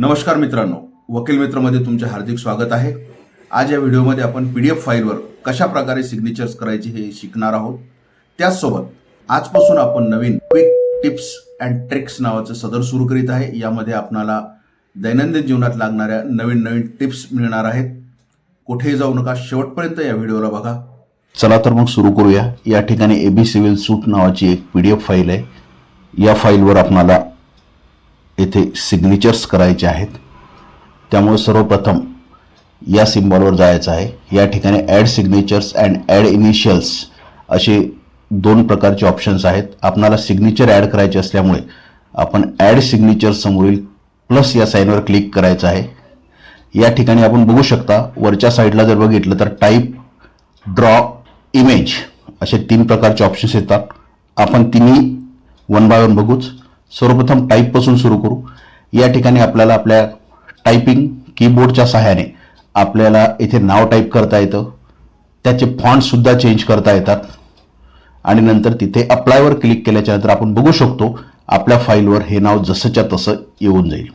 नमस्कार मित्रांनो वकील मित्रमध्ये तुमचे हार्दिक स्वागत आहे. आज या व्हिडिओमध्ये आपण पी डी एफ फाईलवर कशा प्रकारे सिग्नेचर्स करायचे हे शिकणार आहोत. त्याचसोबत आजपासून आपण नवीन क्विक टिप्स अँड ट्रिक्स नावाचं सदर सुरू करीत आहे. यामध्ये आपणाला दैनंदिन जीवनात लागणाऱ्या नवीन नवीन टिप्स मिळणार आहेत. कुठेही जाऊ नका शेवटपर्यंत या व्हिडिओला बघा. चला तर मग सुरू करूया. या ठिकाणी ए बी सिव्हिल सूट नावाची एक पी डी एफ फाईल आहे. या फाईलवर आपणाला येथे सिग्नेचर्स करायचे आहेत. त्यामुळे सर्वप्रथम या सिम्बॉलवर जायचं आहे. या ठिकाणी add signatures and add initials असे दोन प्रकारचे ऑप्शन्स आहेत. आपणाला सिग्नेचर ॲड करायचे असल्यामुळे आपण ॲड सिग्नेचर समोरील प्लस या साईनवर क्लिक करायचं आहे. या ठिकाणी आपण बघू शकता वरच्या साईडला जर बघितलं तर टाईप ड्रॉ इमेज असे तीन प्रकारचे ऑप्शन्स येतात. आपण तिन्ही वन बाय वन बघूच. सर्वप्रथम टाईपपासून सुरू करू. या ठिकाणी आपल्याला आपल्या टायपिंग कीबोर्डच्या सहाय्याने आपल्याला इथे नाव टाईप करता येतं. त्याचे फॉन्टसुद्धा चेंज करता येतात. आणि नंतर तिथे अप्लायवर क्लिक केल्याच्यानंतर आपण बघू शकतो आपल्या फाईलवर हे नाव जसंच्या तसं येऊन जाईल.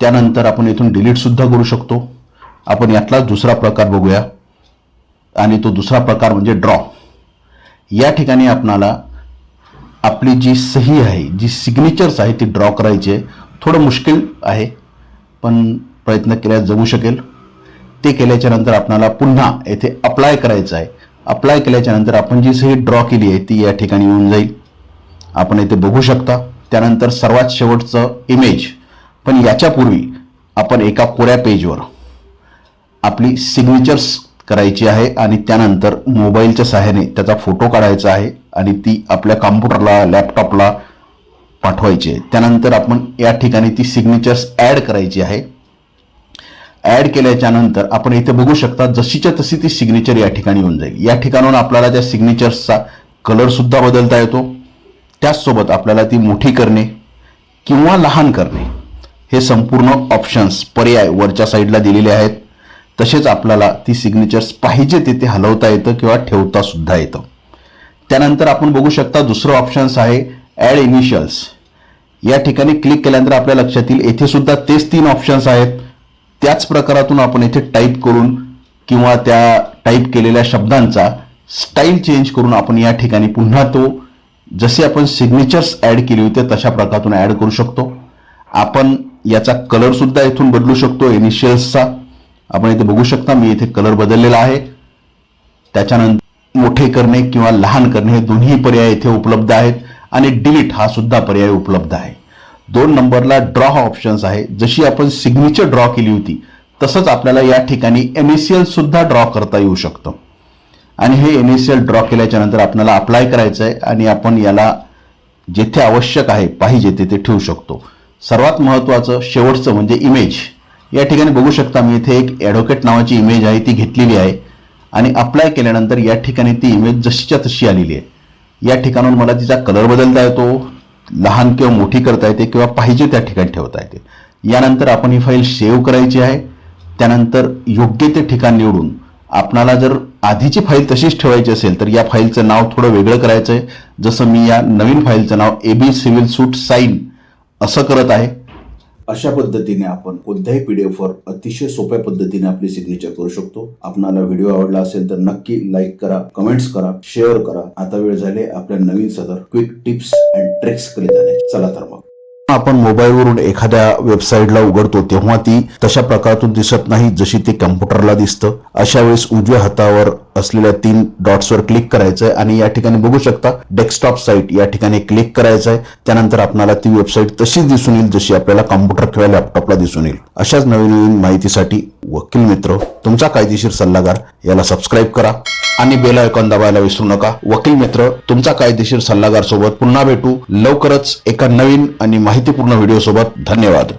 त्यानंतर आपण इथून डिलीटसुद्धा करू शकतो. आपण यातलाच दुसरा प्रकार बघूया. आणि तो दुसरा प्रकार म्हणजे ड्रॉ या ठिकाणी आपणाला आपली जी सही आहे जी सिग्नेचर्स आहे ती ड्रॉ करायची आहे. थोडं मुश्किल आहे पण प्रयत्न केल्या जमू शकेल. ते केल्याच्यानंतर आपणाला पुन्हा येथे अप्लाय करायचं आहे. अप्लाय केल्याच्यानंतर आपण जी सही ड्रॉ केली आहे ती या ठिकाणी येऊन जाईल. आपण इथे बघू शकता त्यानंतर सर्वात शेवटचं इमेज पण याच्यापूर्वी आपण एका कोऱ्या पेजवर आपली सिग्नेचर्स करायची आहे आणि त्यानंतर मोबाईलच्या सहाय्याने त्याचा फोटो काढायचा आहे आणि ती आपल्या कॉम्प्युटरला लॅपटॉपला पाठवायची आहे. त्यानंतर आपण या ठिकाणी ती सिग्नेचर्स ॲड करायची आहे. ॲड केल्याच्यानंतर आपण इथे बघू शकता जशीच्या तशी ती सिग्नेचर या ठिकाणी येऊन जाईल. या ठिकाणाहून आपल्याला त्या सिग्नेचर्सचा कलरसुद्धा बदलता येतो. त्याचसोबत आपल्याला ती मोठी करणे किंवा लहान करणे हे संपूर्ण ऑप्शन्स पर्याय वरच्या साईडला दिलेले आहेत. तसेच आपल्याला ती सिग्नेचर्स पाहिजे तिथे हलवता येतं किंवा ठेवता सुद्धा येतं. त्यानंतर आपण बघू शकता दुसरं ऑप्शन्स आहे ॲड इनिशियल्स या ठिकाणी क्लिक केल्यानंतर आपल्या लक्षात येईल येथे सुद्धा तेच तीन ऑप्शन्स आहेत. त्याच प्रकारातून आपण येथे टाईप करून किंवा त्या टाईप केलेल्या शब्दांचा स्टाईल चेंज करून आपण या ठिकाणी पुन्हा तो जसे आपण सिग्नेचर्स ॲड केले होते तशा प्रकारातून ॲड करू शकतो. आपण याचा कलरसुद्धा इथून बदलू शकतो इनिशियल्सचा आपण इथे बघू शकता मी इथे कलर बदललेला आहे. त्याच्यानंतर मोठे करणे किंवा लहान करणे हे दोन्ही पर्याय इथे उपलब्ध आहेत आणि डिलीट हा सुद्धा पर्याय उपलब्ध आहे. दोन नंबरला ड्रॉ हा ऑप्शन्स आहे. जशी आपण सिग्नेचर ड्रॉ केली होती तसंच आपल्याला या ठिकाणी एनएसीएल सुद्धा ड्रॉ करता येऊ शकतं. आणि हे एनएसीएल ड्रॉ केल्याच्यानंतर आपल्याला अप्लाय करायचं आहे आणि आपण याला जेथे आवश्यक आहे पाहिजे तेथे ठेवू शकतो. सर्वात महत्त्वाचं शेवटचं म्हणजे इमेज या ठिकाणी बघू शकता मी इथे एक ॲडव्होकेट नावाची इमेज आहे ती घेतलेली आहे. आणि अप्लाय केल्यानंतर या ठिकाणी ती इमेज जशीच्या तशी आलेली आहे. या ठिकाणून मला तिचा कलर बदलता येतो लहान किंवा मोठी करता येते किंवा पाहिजे त्या ठिकाणी ठेवता येते. यानंतर आपण ही फाईल सेव्ह करायची आहे. त्यानंतर योग्य ते ठिकाण निवडून आपणाला जर आधीची फाईल तशीच ठेवायची असेल तर या फाईलचं नाव थोडं वेगळं करायचं आहे जसं मी या नवीन फाईलचं नाव A B civil suit sine असं करत आहे. अशा पद्धतीने आपण कोणत्याही पी डी अतिशय सोप्या पद्धतीने आपली सिग्नेचर करू शकतो. आपणाला व्हिडिओ आवडला असेल तर नक्की लाईक करा कमेंट्स करा शेअर करा. आता वेळ झाले आपल्या नवीन सदर क्विक टिप्स अँड ट्रिक्सकडे जाण्याची. चला तर मग. आपण मोबाईलवरून एखाद्या वेबसाईटला उघडतो तेव्हा ती तशा प्रकारातून दिसत नाही जशी ती कम्प्युटरला दिसतं. अशा वेळेस उजव्या हातावर असलेल्या तीन डॉट्सवर क्लिक करायचं आहे आणि या ठिकाणी बघू शकता डेस्कटॉप साईट या ठिकाणी क्लिक करायचं आहे त्यानंतर आपल्याला ती वेबसाईट तशीच दिसून येईल जशी आपल्याला कॉम्प्युटर किंवा लॅपटॉपला दिसून येईल. अशाच नवीन नवीन माहितीसाठी वकील मित्र तुमचा कायदेशीर सल्लागार याला सबस्क्राईब करा आणि बेल आयकॉन दाबायला विसरू नका. वकील मित्र तुमचा कायदेशीर सल्लागार सोबत पुन्हा भेटू. लवकरच एका नवीन आणि माहितीपूर्ण व्हिडिओ सोबत धन्यवाद.